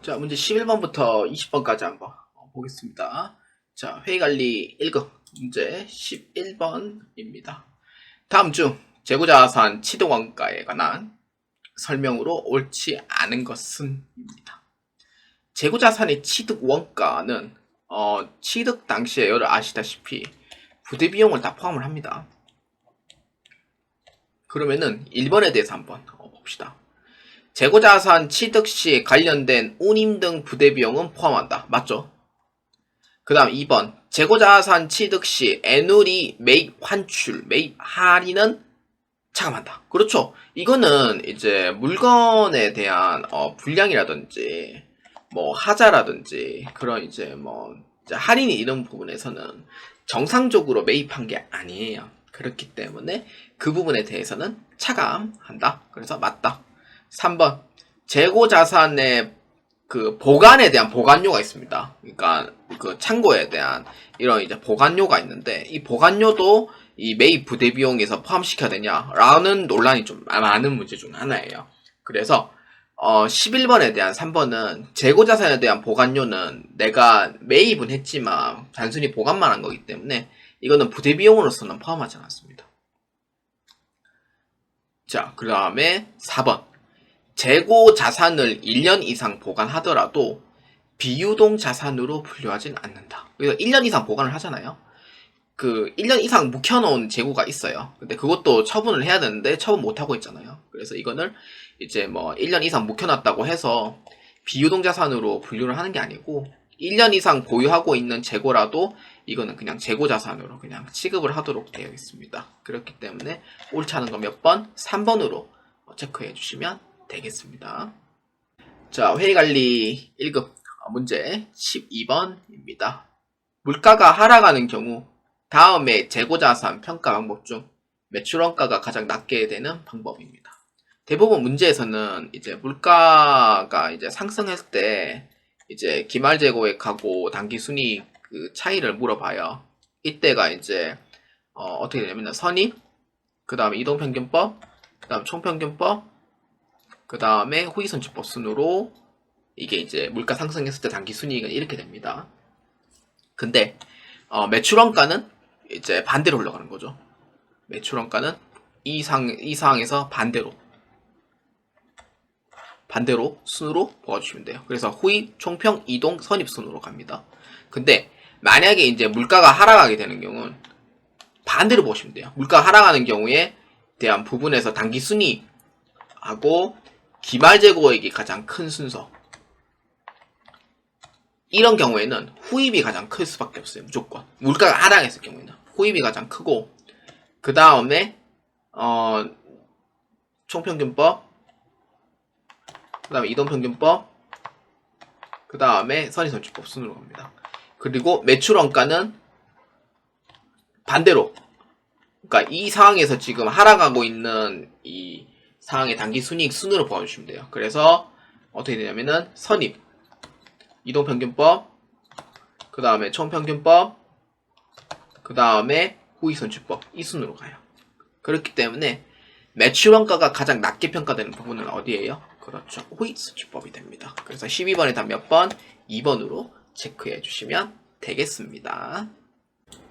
자, 문제 11번부터 20번까지 한번 보겠습니다. 자, 회의관리 1급 문제 11번입니다. 다음 중 재고자산 취득원가에 관한 설명으로 옳지 않은 것은 입니다. 재고자산의 취득원가는 어, 취득 당시에 여러분 아시다시피 부대 비용을 다 포함을 합니다. 그러면은 1번에 대해서 한번 어, 봅시다. 재고자산 취득 시 관련된 운임 등 부대 비용은 포함한다. 맞죠? 그 다음 2번. 재고자산 취득 시 애누리 매입 환출, 매입 할인은 차감한다. 그렇죠. 이거는 이제 물건에 대한 어, 불량이라든지 뭐 하자라든지 그런 이제 뭐 이제 할인이 이런 부분에서는 정상적으로 매입한 게 아니에요. 그렇기 때문에 그 부분에 대해서는 차감한다. 그래서 맞다. 3번 재고 자산의 그 보관에 대한 보관료가 있습니다. 그러니까 그 창고에 대한 이런 이제 보관료가 있는데 이 보관료도 이 매입 부대 비용에서 포함시켜야 되냐라는 논란이 좀 많은 문제 중 하나예요. 그래서 어 11번에 대한 3번은 재고 자산에 대한 보관료는 내가 매입은 했지만 단순히 보관만 한 거기 때문에 이거는 부대 비용으로서는 포함하지 않았습니다. 자, 그 다음에 4번. 재고 자산을 1년 이상 보관하더라도 비유동 자산으로 분류하진 않는다. 그래서 1년 이상 보관을 하잖아요. 그 1년 이상 묵혀놓은 재고가 있어요. 근데 그것도 처분을 해야 되는데 처분 못하고 있잖아요. 그래서 이거는 이제 뭐 1년 이상 묵혀놨다고 해서 비유동 자산으로 분류를 하는 게 아니고 1년 이상 보유하고 있는 재고라도 이거는 그냥 재고 자산으로 그냥 취급을 하도록 되어 있습니다. 그렇기 때문에 옳지 않은 거 몇 번? 3번으로 체크해 주시면 되겠습니다. 자, 회의관리 1급 문제 12번입니다. 물가가 하락하는 경우 다음에 재고자산 평가 방법 중 매출원가가 가장 낮게 되는 방법입니다. 대부분 문제에서는 이제 물가가 이제 상승했을 때 이제 기말 재고액하고 단기 순이익 그 차이를 물어봐요. 이때가 이제 어, 떻게 되냐면 선입, 그 다음에 이동평균법, 그 다음 총평균법, 그 다음에 후기선출법 순으로 이게 이제 물가 상승했을 때 단기 순이익은 이렇게 됩니다. 근데 어, 매출원가는 이제 반대로 흘러가는 거죠. 매출원가는 이 상, 이 상황에서 반대로 반대로 순으로 보아주시면 돼요. 그래서 후입, 총평, 이동, 선입 순으로 갑니다. 근데 만약에 이제 물가가 하락하게 되는 경우는 반대로 보시면 돼요. 물가 하락하는 경우에 대한 부분에서 단기 순이하고 기말 재고액이 가장 큰 순서. 이런 경우에는 후입이 가장 클 수밖에 없어요. 무조건. 물가가 하락했을 경우에는 후입이 가장 크고 그 다음에 어, 총평균법 그 다음에 이동평균법 그 다음에 선의선출법 순으로 갑니다. 그리고 매출원가는 반대로 그러니까 이 상황에서 지금 하락하고 있는 이 상황의 단기 순이익 순으로 보아주시면 돼요. 그래서 어떻게 되냐면은 선입 이동평균법 그 다음에 총평균법 그 다음에 후익선출법 이 순으로 가요. 그렇기 때문에 매출원가가 가장 낮게 평가되는 부분은 어디예요? 그렇죠. 후익선출법이 됩니다. 그래서 12번에 단 몇 번? 2번으로 체크해 주시면 되겠습니다.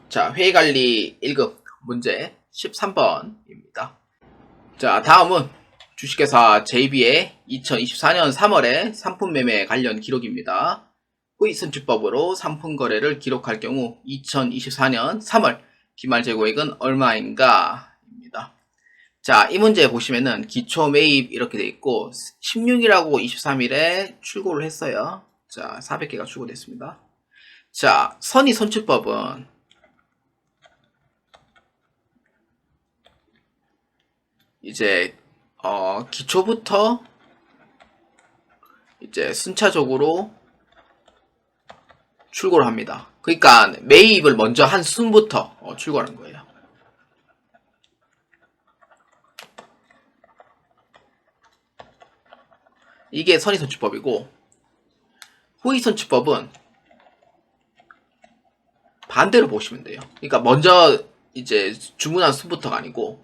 자, 회의관리 1급 문제 13번입니다. 자, 다음은 주식회사 JB의 2024년 3월에 상품 매매 관련 기록입니다. 후익선출법으로 상품 거래를 기록할 경우 2024년 3월 기말 재고액은 얼마인가? 입니다. 자, 이 문제 보시면은 기초 매입 이렇게 돼 있고 16일하고 23일에 출고를 했어요. 자, 400개가 출고됐습니다. 자, 선의 선출법은 이제 어, 기초부터 이제 순차적으로 출고를 합니다. 그러니까 매입을 먼저 한 순부터 어, 출고하는 거예요. 이게 선의선출법이고 후의선출법은 반대로 보시면 돼요. 그러니까 먼저 이제 주문한 순부터가 아니고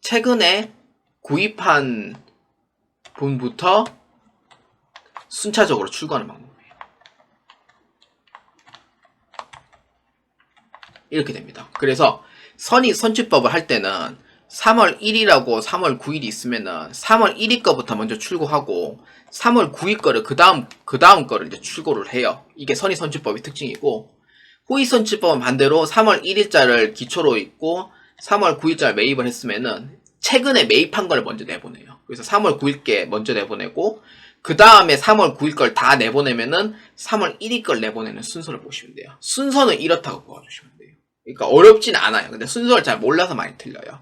최근에 구입한 분부터 순차적으로 출고하는 방법이에요. 이렇게 됩니다. 그래서 선익 선취법을 할 때는 3월 1일하고 3월 9일이 있으면은 3월 1일 거부터 먼저 출고하고 3월 9일 거를 그 다음 그 다음 거를 이제 출고를 해요. 이게 선익 선취법의 특징이고 후익 선취법은 반대로 3월 1일자를 기초로 있고 3월 9일자를 매입을 했으면은 최근에 매입한 걸 먼저 내보내요. 그래서 3월 9일께 먼저 내보내고 그 다음에 3월 9일 걸 다 내보내면은 3월 1일 걸 내보내는 순서를 보시면 돼요. 순서는 이렇다고 보아주시면 돼요. 그러니까 어렵진 않아요. 근데 순서를 잘 몰라서 많이 틀려요.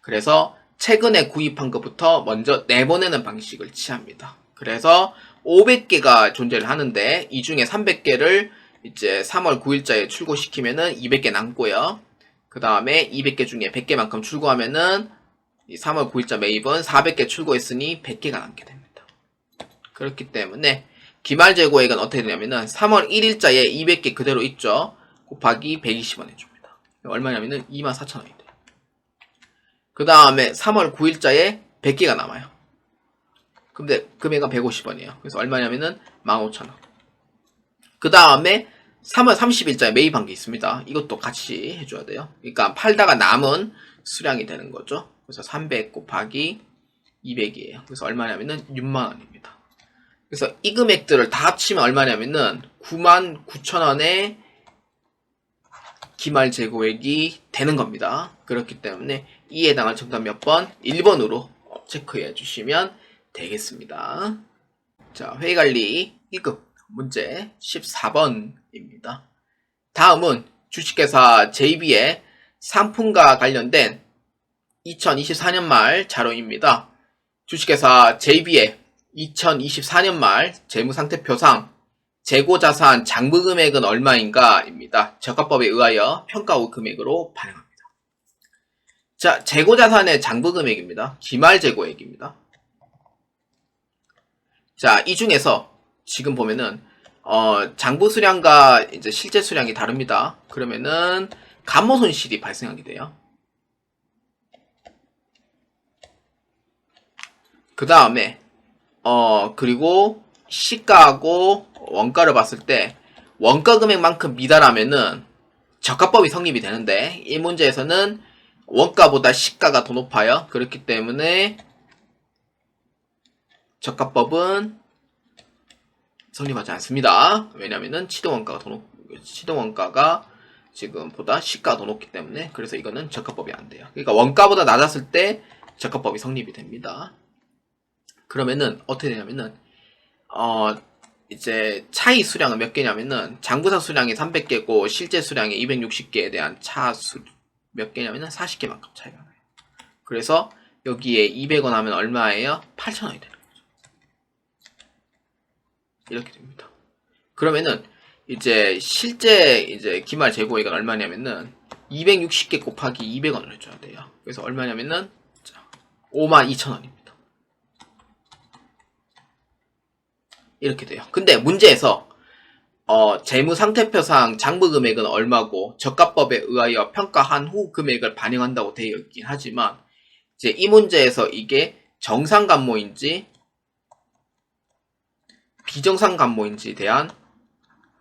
그래서 최근에 구입한 것부터 먼저 내보내는 방식을 취합니다. 그래서 500개가 존재를 하는데 이 중에 300개를 이제 3월 9일자에 출고시키면은 200개 남고요. 그 다음에 200개 중에 100개만큼 출고하면은 이 3월 9일자 매입은 400개 출고했으니 100개가 남게 됩니다. 그렇기 때문에 기말 재고액은 어떻게 되냐면은 3월 1일자에 200개 그대로 있죠. 곱하기 120원 해줍니다. 얼마냐면은 24,000원이 돼요. 그 다음에 3월 9일자에 100개가 남아요. 근데 금액은 150원이에요. 그래서 얼마냐면은 15,000원. 그 다음에 3월 30일자에 매입한 게 있습니다. 이것도 같이 해줘야 돼요. 그러니까 팔다가 남은 수량이 되는 거죠. 그래서 300 곱하기 200이에요. 그래서 얼마냐면은 6만원입니다. 그래서 이 금액들을 다 합치면 얼마냐면은 9만 9천원의 기말 재고액이 되는 겁니다. 그렇기 때문에 이에 해당할 정답 몇 번? 1번으로 체크해 주시면 되겠습니다. 자, 회의관리 1급 문제 14번입니다. 다음은 주식회사 JB의 상품과 관련된 2024년 말 자료입니다. 주식회사 JB의 2024년 말 재무상태표상 재고자산 장부금액은 얼마인가입니다. 저가법에 의하여 평가 후 금액으로 반영합니다. 자, 재고자산의 장부금액입니다. 기말 재고액입니다. 자, 이 중에서 지금 보면은 어, 장부 수량과 이제 실제 수량이 다릅니다. 그러면은 감모 손실이 발생하게 돼요. 그 다음에 어 그리고 시가하고 원가를 봤을 때 원가 금액만큼 미달하면은 저가법이 성립이 되는데 이 문제에서는 원가보다 시가가 더 높아요. 그렇기 때문에 저가법은 성립하지 않습니다. 왜냐면은 치동 원가가 더 높, 치동 원가가 지금 보다 시가가 더 높기 때문에 그래서 이거는 저가법이 안 돼요. 그러니까 원가보다 낮았을 때 저가법이 성립이 됩니다. 그러면은 어떻게 되냐면은 어 이제 차이 수량은 몇 개냐면은 장부상 수량이 300개고 실제 수량이 260개에 대한 차 수 몇 개냐면은 40개만큼 차이가 나요. 그래서 여기에 200원 하면 얼마예요? 8,000원이 되는 거죠. 이렇게 됩니다. 그러면은 이제 실제 이제 기말 재고액은 얼마냐면은 260개 곱하기 200원을 해줘야 돼요. 그래서 얼마냐면은 52,000원입니다. 이렇게 돼요. 근데 문제에서 어, 재무상태표상 장부 금액은 얼마고 저가법에 의하여 평가한 후 금액을 반영한다고 되어 있긴 하지만 이제 이 문제에서 이게 정상 감모인지 비정상 감모인지에 대한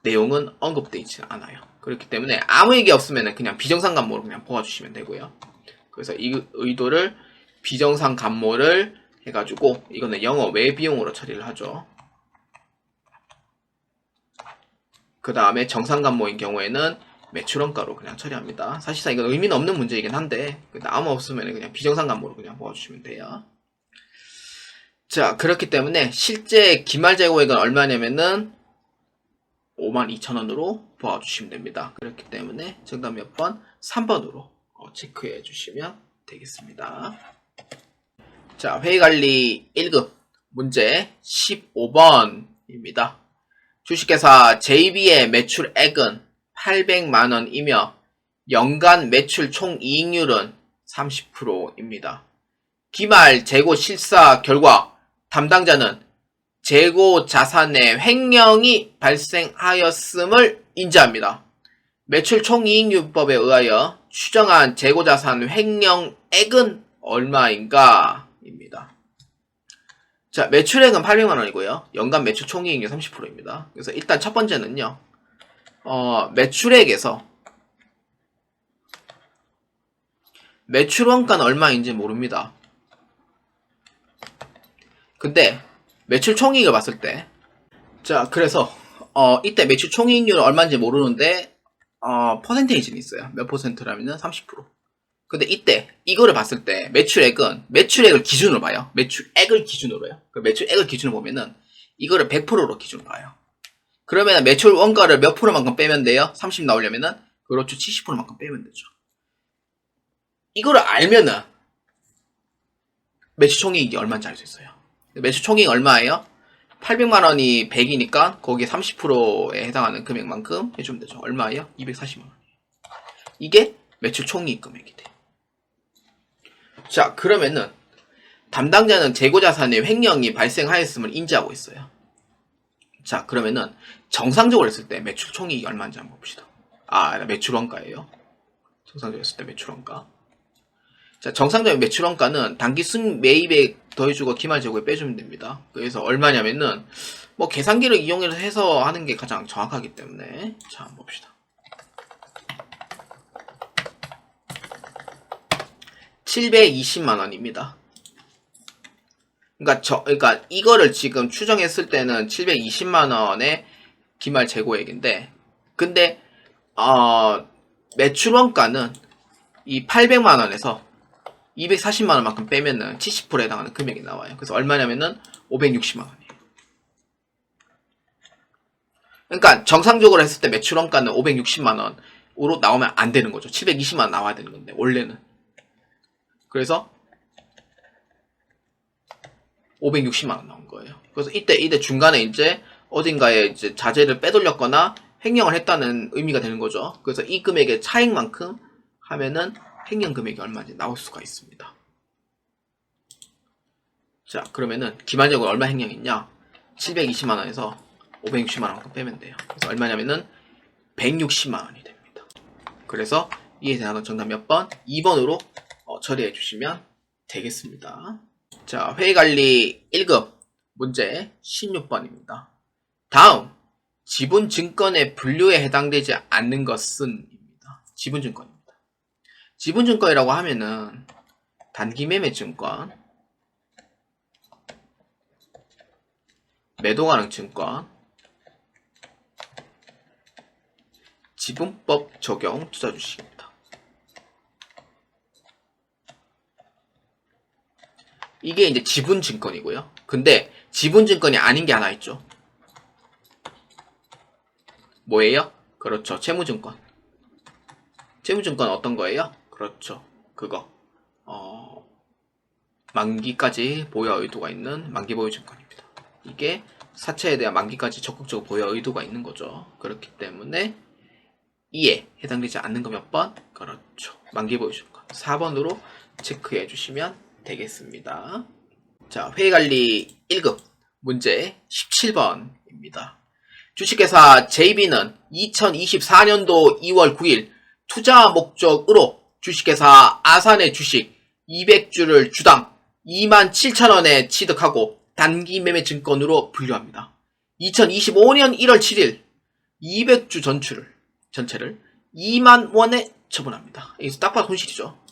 내용은 언급되어 있지 않아요. 그렇기 때문에 아무 얘기 없으면 그냥 비정상 감모로 그냥 보아주시면 되고요. 그래서 이 의도를 비정상 감모를 해가지고 이거는 영어 외 비용으로 처리를 하죠. 그 다음에 정상 감모인 경우에는 매출원가로 그냥 처리합니다. 사실상 이건 의미는 없는 문제이긴 한데 아무 없으면 그냥 비정상 감모로 그냥 모아주시면 돼요. 자 그렇기 때문에 실제 기말 재고액은 얼마냐면은 52,000원으로 보아주시면 됩니다. 그렇기 때문에 정답 몇 번? 3번으로 체크해 주시면 되겠습니다. 자 회의관리 1급 문제 15번입니다. 주식회사 JB의 매출액은 800만원이며 연간 매출 총이익률은 30%입니다. 기말 재고 실사 결과 담당자는 재고 자산의 횡령이 발생하였음을 인지합니다. 매출 총이익률법에 의하여 추정한 재고 자산 횡령액은 얼마인가? 입니다. 자, 매출액은 800만 원이고요. 연간 매출 총이익률 30%입니다. 그래서 일단 첫 번째는요. 어, 매출액에서 매출 원가는 얼마인지 모릅니다. 근데 매출 총이익을 봤을 때 자, 그래서 어, 이때 매출 총이익률은 얼마인지 모르는데 어, 퍼센테이지는 있어요. 몇 퍼센트라면은 30%. 근데 이때 이거를 봤을 때 매출액은 매출액을 기준으로 봐요. 매출액을 기준으로요. 그 매출액을 기준으로 보면은 이거를 100%로 기준으로 봐요. 그러면 매출 원가를 몇 프로만큼 빼면 돼요? 30 나오려면은 그렇죠. 70%만큼 빼면 되죠. 이거를 알면은 매출 총이익이 얼마인지 알 수 있어요. 매출 총이익 얼마예요? 800만 원이 100이니까 거기에 30%에 해당하는 금액만큼 해주면 되죠. 얼마예요? 240만 원. 이게 매출 총이익 금액이 돼. 자, 그러면은 담당자는 재고 자산의 횡령이 발생하였음을 인지하고 있어요. 자, 그러면은 정상적으로 했을 때 매출 총이익이 얼마인지 한번 봅시다. 아, 매출 원가예요. 정상적으로 했을 때 매출 원가. 자, 정상적인 매출 원가는 단기 순 매입에 더해주고 기말 재고에 빼주면 됩니다. 그래서 얼마냐면은 뭐 계산기를 이용해서 해서 하는 게 가장 정확하기 때문에 자, 한번 봅시다. 720만 원입니다. 그러니까 저 그러니까 이거를 지금 추정했을 때는 720만 원의 기말 재고액인데 근데 어 매출 원가는 이 800만 원에서 240만 원만큼 빼면은 70%에 해당하는 금액이 나와요. 그래서 얼마냐면은 560만 원이에요. 그러니까 정상적으로 했을 때 매출 원가는 560만 원으로 나오면 안 되는 거죠. 720만 원 나와야 되는 건데 원래는. 그래서 560만 원 나온 거예요. 그래서 이때 이때 중간에 이제 어딘가에 이제 자재를 빼돌렸거나 횡령을 했다는 의미가 되는 거죠. 그래서 이 금액의 차익만큼 하면은 횡령 금액이 얼마인지 나올 수가 있습니다. 자, 그러면은 기반적으로 얼마 횡령했냐? 720만 원에서 560만 원만큼 빼면 돼요. 그래서 얼마냐면은 160만 원이 됩니다. 그래서 이에 대한 정답 몇 번? 2번으로 어, 처리해 주시면 되겠습니다. 자, 회의관리 1급 문제 16번입니다. 다음 지분증권의 분류에 해당되지 않는 것은 입니다. 지분증권입니다. 지분증권이라고 하면은 단기매매증권, 매도가능 증권, 지분법 적용 투자주식입니다. 이게 이제 지분증권이고요. 근데 지분증권이 아닌 게 하나 있죠. 뭐예요? 그렇죠. 채무증권. 채무증권 어떤 거예요? 그렇죠. 그거. 어, 만기까지 보여 의도가 있는 만기 보유 증권입니다. 이게 사채에 대한 만기까지 적극적으로 보여 의도가 있는 거죠. 그렇기 때문에 이에 해당되지 않는 거 몇 번? 그렇죠. 만기 보유 증권. 4번으로 체크해 주시면 되겠습니다. 자, 회의관리 1급 문제 17번입니다. 주식회사 JB는 2024년도 2월 9일 투자 목적으로 주식회사 아산의 주식 200주를 주당 27,000원에 취득하고 단기 매매 증권으로 분류합니다. 2025년 1월 7일 200주 전출을 전체를 2만 원에 처분합니다. 여기서 딱 봐도 손실이죠.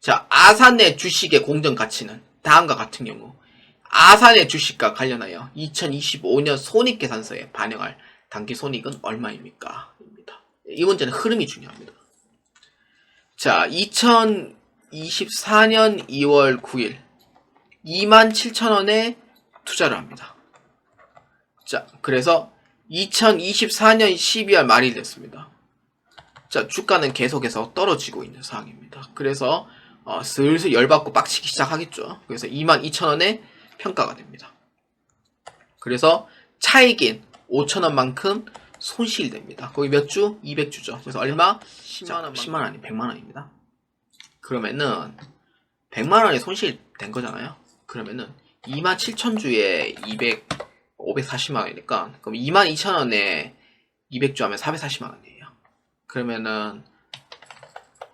자, 아산의 주식의 공정 가치는 다음과 같은 경우 아산의 주식과 관련하여 2025년 손익계산서에 반영할 단기 손익은 얼마입니까? 입니다. 이 문제는 흐름이 중요합니다. 자, 2024년 2월 9일 27,000원에 투자를 합니다. 자, 그래서 2024년 12월 말이 됐습니다. 자, 주가는 계속해서 떨어지고 있는 상황입니다. 그래서 어, 슬슬 열받고 빡치기 시작하겠죠. 그래서 22,000원에 평가가 됩니다. 그래서 차익인 5,000원만큼 손실이 됩니다. 거기 몇 주? 200주죠. 그래서 얼마? 10만원, 10만원 아니 100만원입니다. 그러면은 100만원이 손실된 거잖아요. 그러면은 27,000주에 200, 540만원이니까 그럼 22,000원에 200주 하면 440만원이에요. 그러면은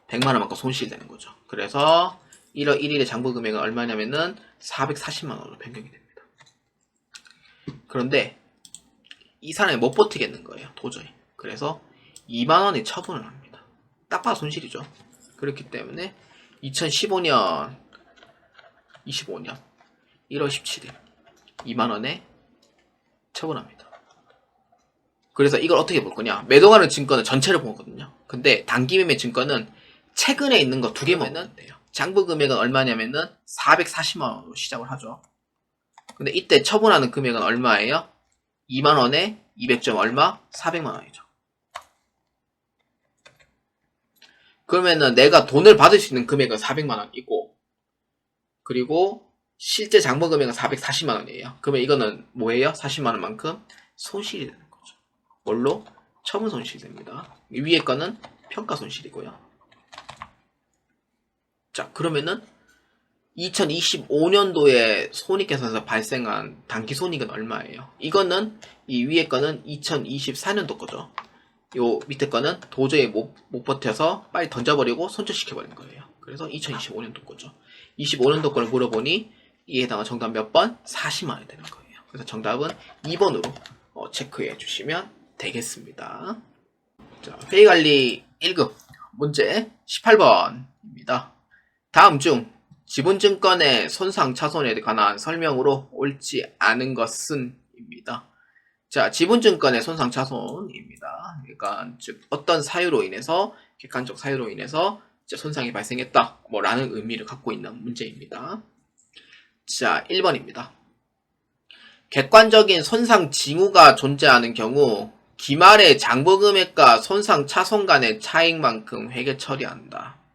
100만원만큼 손실이 되는 거죠. 그래서 1월 1일에 장부 금액은 얼마냐면은 440만 원으로 변경이 됩니다. 그런데 이 사람이 못 버티겠는 거예요. 도저히. 그래서 2만 원에 처분을 합니다. 딱 봐도 손실이죠. 그렇기 때문에 2015년 25년 1월 17일 2만 원에 처분합니다. 그래서 이걸 어떻게 볼 거냐? 매도가는 증권은 전체를 보거든요. 근데 단기 매매 증권은 최근에 있는 거 두 개면은 돼요. 장부 금액은 얼마냐면은 440만 원으로 시작을 하죠. 근데 이때 처분하는 금액은 얼마예요? 2만 원에 200점 얼마? 400만 원이죠. 그러면은 내가 돈을 받을 수 있는 금액은 400만 원이고 그리고 실제 장부 금액은 440만 원이에요. 그러면 이거는 뭐예요? 40만 원만큼 손실이 되는 거죠. 뭘로? 처분 손실이 됩니다. 위에 거는 평가 손실이고요. 자, 그러면은 2025년도에 손익계산서 발생한 단기 손익은 얼마예요? 이거는 이 위에 거는 2024년도 거죠. 요 밑에 거는 도저히 못, 못 버텨서 빨리 던져버리고 손절시켜버린 거예요. 그래서 2025년도 거죠. 25년도 거를 물어보니 이에 해당한 정답 몇 번? 40만 원이 되는 거예요. 그래서 정답은 2번으로 어, 체크해 주시면 되겠습니다. 자, 회의관리 1급 문제 18번입니다. 다음 중 지분증권의 손상 차손에 관한 설명으로 옳지 않은 것은 입니다. 자, 지분증권의 손상 차손입니다. 그러니까 즉 어떤 사유로 인해서 객관적 사유로 인해서 손상이 발생했다. 뭐라는 의미를 갖고 있는 문제입니다. 자, 1번입니다. 객관적인 손상 징후가 존재하는 경우 기말의 장부 금액과 손상 차손 간의 차익만큼 회계 처리한다.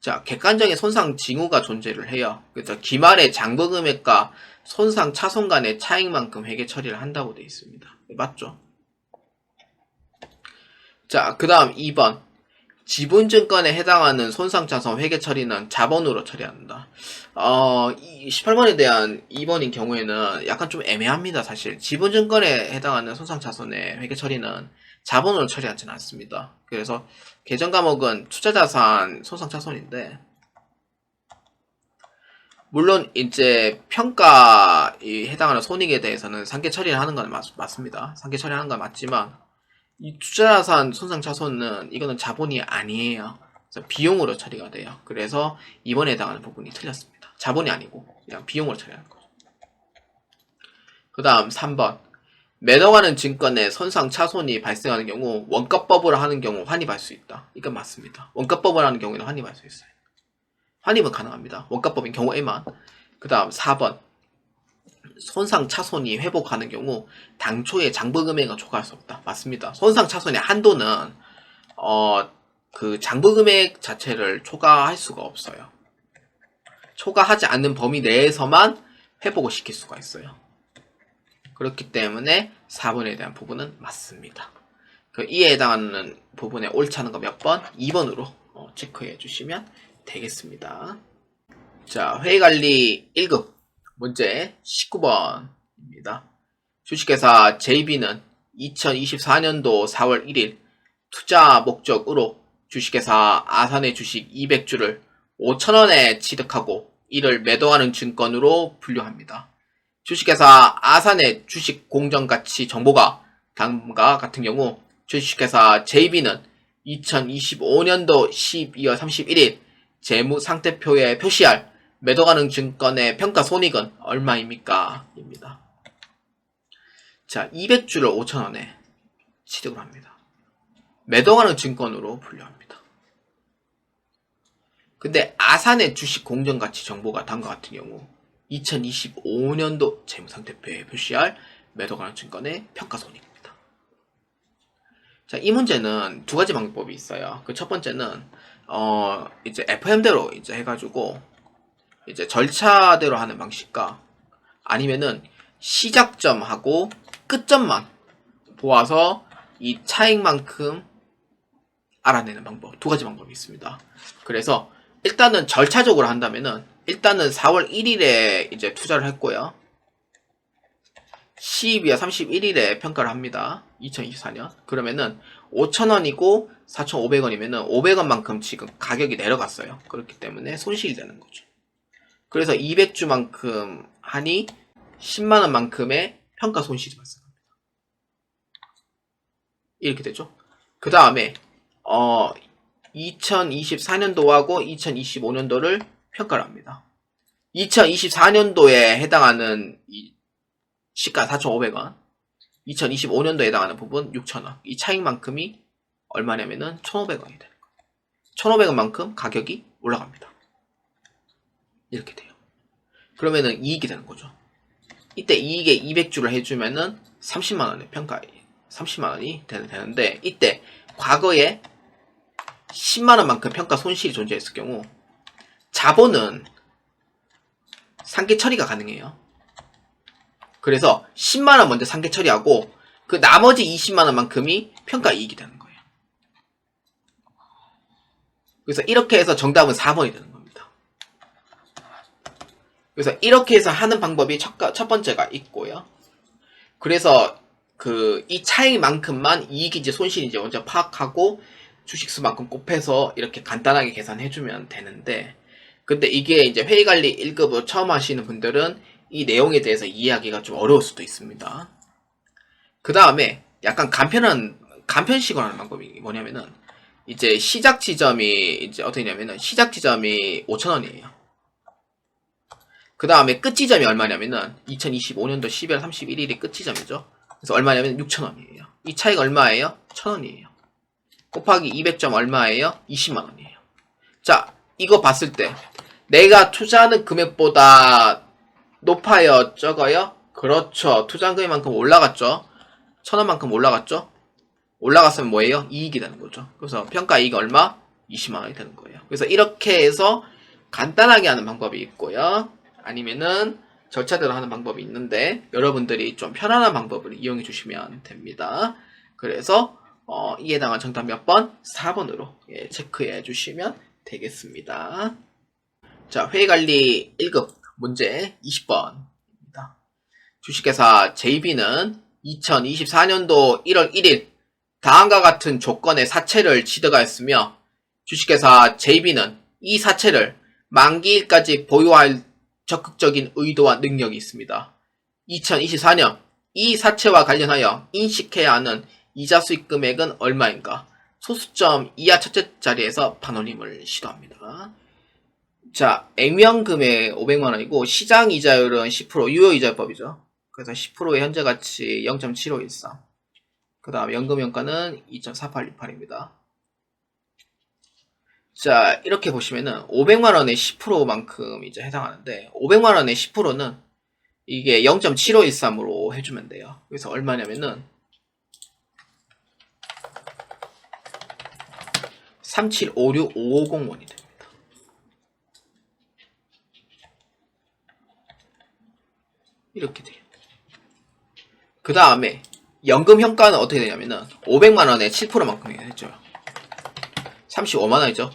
자, 객관적인 손상 징후가 존재를 해요. 그래서 기말의 장부 금액과 손상 차손 간의 차익만큼 회계 처리를 한다고 되어 있습니다. 네, 맞죠? 자, 그 다음 2번. 지분증권에 해당하는 손상차손 회계 처리는 자본으로 처리한다. 어, 18번에 대한 2번인 경우에는 약간 좀 애매합니다, 사실. 지분증권에 해당하는 손상차손의 회계 처리는 자본으로 처리하지는 않습니다. 그래서 계정 과목은 투자자산 손상차손인데, 물론 이제 평가에 해당하는 손익에 대해서는 상계 처리를 하는 건 맞, 맞습니다. 상계 처리하는 건 맞지만 이 투자자산 손상 차손은 이거는 자본이 아니에요. 그래서 비용으로 처리가 돼요. 그래서 이번에 해당하는 부분이 틀렸습니다. 자본이 아니고 그냥 비용으로 처리하는 거죠. 그 다음 3번 매도하는 증권에 손상 차손이 발생하는 경우 원가법으로 하는 경우 환입할 수 있다. 이건 맞습니다. 원가법으로 하는 경우에는 환입할 수 있어요. 환입은 가능합니다. 원가법인 경우에만. 그 다음 4번. 손상 차손이 회복하는 경우 당초의 장부 금액은 초과할 수 없다. 맞습니다. 손상 차손의 한도는 어, 그 장부 금액 자체를 초과할 수가 없어요. 초과하지 않는 범위 내에서만 회복을 시킬 수가 있어요. 그렇기 때문에 4번에 대한 부분은 맞습니다. 그 이에 해당하는 부분에 옳지 않은 거 몇 번? 2번으로 어, 체크해 주시면 되겠습니다. 자, 회의관리 1급 문제 19번입니다. 주식회사 JB는 2024년도 4월 1일 투자 목적으로 주식회사 아산의 주식 200주를 5천원에 취득하고 이를 매도하는 증권으로 분류합니다. 주식회사 아산의 주식 공정 가치 정보가 다음과 같은 경우 주식회사 JB는 2025년도 12월 31일 재무 상태표에 표시할 매도 가능 증권의 평가 손익은 얼마입니까? 입니다. 자, 200주를 5,000원에 취득을 합니다. 매도 가능 증권으로 분류합니다. 근데 아산의 주식 공정 가치 정보가 다음과 같은 경우 2025년도 재무상태표에 표시할 매도 가능 증권의 평가 손익입니다. 자, 이 문제는 두 가지 방법이 있어요. 그 첫 번째는 어 이제 FM대로 이제 해가지고 이제 절차대로 하는 방식과 아니면은 시작점하고 끝점만 보아서 이 차익만큼 알아내는 방법 두 가지 방법이 있습니다. 그래서 일단은 절차적으로 한다면은 일단은 4월 1일에 이제 투자를 했고요. 12월 31일에 평가를 합니다. 2024년. 그러면은 5천원이고 4,500원이면은 500원만큼 지금 가격이 내려갔어요. 그렇기 때문에 손실이 되는 거죠. 그래서 200주만큼 하니 10만 원만큼의 평가 손실이 발생합니다. 이렇게 되죠. 그 다음에 어 2024년도하고 2025년도를 평가를 합니다. 2024년도에 해당하는 이 시가 4,500원, 2025년도에 해당하는 부분 6,000원. 이 차익만큼이 얼마냐면은 1,500원이 되는 거예요. 1,500원만큼 가격이 올라갑니다. 이렇게 돼요. 그러면은 이익이 되는 거죠. 이때 이익에 200주를 해주면은 30만 원의 평가, 30만 원이 되는데 이때 과거에 10만 원만큼 평가 손실이 존재했을 경우 자본은 상계 처리가 가능해요. 그래서 10만 원 먼저 상계 처리하고 그 나머지 20만 원만큼이 평가 이익이 되는 거예요. 그래서 이렇게 해서 정답은 4번이 되는 겁니다. 그래서 이렇게 해서 하는 방법이 첫, 가- 첫 번째가 있고요. 그래서 그 이 차이만큼만 이익인지 손실인지 먼저 파악하고 주식수만큼 곱해서 이렇게 간단하게 계산해주면 되는데 근데 이게 이제 회의관리 1급으로 처음 하시는 분들은 이 내용에 대해서 이해하기가 좀 어려울 수도 있습니다. 그 다음에 약간 간편한, 간편식으로 하는 방법이 뭐냐면은 이제 시작 지점이 이제 어떻게 되냐면은 시작 지점이 5,000원이에요. 그 다음에 끝 지점이 얼마냐면은 2025년도 12월 31일이 끝 지점이죠. 그래서 얼마냐면 6,000원이에요. 이 차이가 얼마예요? 1,000원이에요. 곱하기 200점 얼마예요? 20만원이에요. 자, 이거 봤을 때 내가 투자하는 금액보다 높아요? 적어요? 그렇죠. 투자한 금액만큼 올라갔죠. 천 원만큼 올라갔죠. 올라갔으면 뭐예요? 이익이 되는 거죠. 그래서 평가 이익 얼마? 20만 원이 되는 거예요. 그래서 이렇게 해서 간단하게 하는 방법이 있고요. 아니면은 절차대로 하는 방법이 있는데 여러분들이 좀 편안한 방법을 이용해 주시면 됩니다. 그래서 어, 이에 해당한 정답 몇 번? 4번으로 예, 체크해 주시면 되겠습니다. 자, 회의관리 1급 문제 20번입니다. 주식회사 JB는 2024년도 1월 1일 다음과 같은 조건의 사채를 취득하였으며 주식회사 JB는 이 사채를 만기일까지 보유할 적극적인 의도와 능력이 있습니다. 2024년 이 사채와 관련하여 인식해야 하는 이자 수익 금액은 얼마인가? 소수점 이하 첫째 자리에서 반올림을 시도합니다. 자, 액면금액 500만원이고, 시장 이자율은 10%, 유효 이자법이죠. 그래서 10%의 현재 가치 0.7513. 그 다음 연금연가는 2.4868입니다. 자, 이렇게 보시면은 500만원의 10%만큼 이제 해당하는데, 500만원의 10%는 이게 0.7513으로 해주면 돼요. 그래서 얼마냐면은, 3756550원이 됩니 이렇게 돼요. 그 다음에 연금 현가는 어떻게 되냐면은 500만원에 7%만큼 해줘요. 35만원이죠.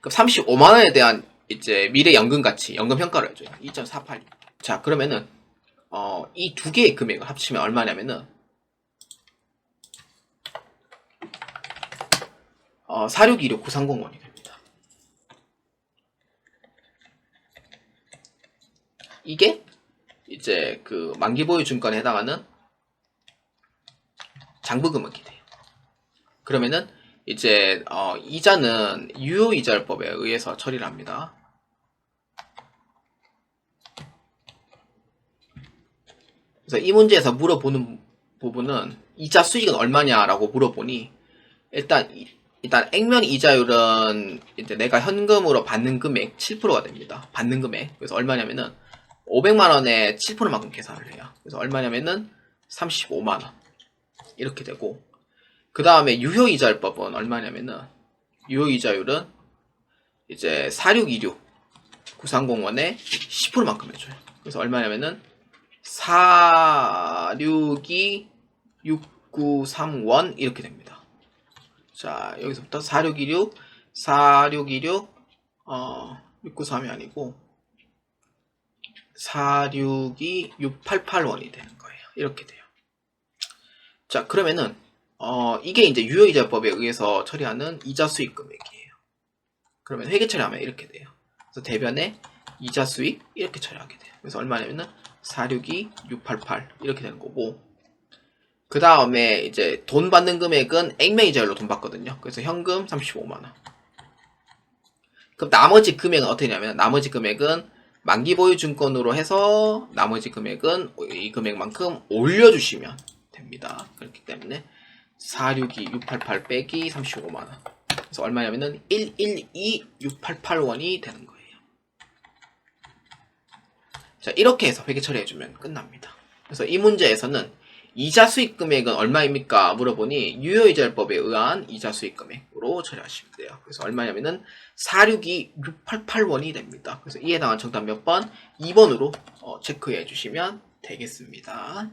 그럼 35만원에 대한 이제 미래 연금 가치, 연금 현가를 해줘요. 2.48. 자, 그러면은 어, 이 두 개의 금액을 합치면 얼마냐면은 어, 4616-9301원이 됩니다. 이게 이제 그 만기 보유 증권에 해당하는 장부 금액이 돼요. 그러면은 이제 어, 이자는 유효 이자율법에 의해서 처리를 합니다. 그래서 이 문제에서 물어보는 부분은 이자 수익은 얼마냐라고 물어보니 일단 이- 일단 액면 이자율은 이제 내가 현금으로 받는 금액 7%가 됩니다. 받는 금액. 그래서 얼마냐면은 500만 원에 7%만큼 계산을 해요. 그래서 얼마냐면은 35만 원. 이렇게 되고 그 다음에 유효이자율법은 얼마냐면은 유효이자율은 이제 4626 9301에 10%만큼 해줘요. 그래서 얼마냐면은 462 6931 이렇게 됩니다. 자 여기서부터 4626 4626 어, 693이 아니고 462 6881원이 되는 거예요. 이렇게 돼요. 자, 그러면은 어, 이게 이제 유효이자법에 의해서 처리하는 이자 수익 금액이에요. 그러면 회계 처리하면 이렇게 돼요. 그래서 대변에 이자 수익 이렇게 처리하게 돼요. 그래서 얼마냐면은 462, 688 이렇게 되는 거고 그 다음에 이제 돈 받는 금액은 액면이자율로 돈 받거든요. 그래서 현금 35만 원. 그럼 나머지 금액은 어떻게 되냐면 나머지 금액은 만기 보유 증권으로 해서 나머지 금액은 이 금액만큼 올려주시면 됩니다. 그렇기 때문에 462, 688 빼기 35만 원. 그래서 얼마냐면은 112688원이 되는 거예요. 자, 이렇게 해서 회계 처리해주면 끝납니다. 그래서 이 문제에서는 이자 수익 금액은 얼마입니까? 물어보니 유효이자율법에 의한 이자 수익 금액으로 처리하시면 돼요. 그래서 얼마냐면은 462688원이 됩니다. 그래서 이에 해당한 정답 몇 번? 2번으로 어, 체크해 주시면 되겠습니다.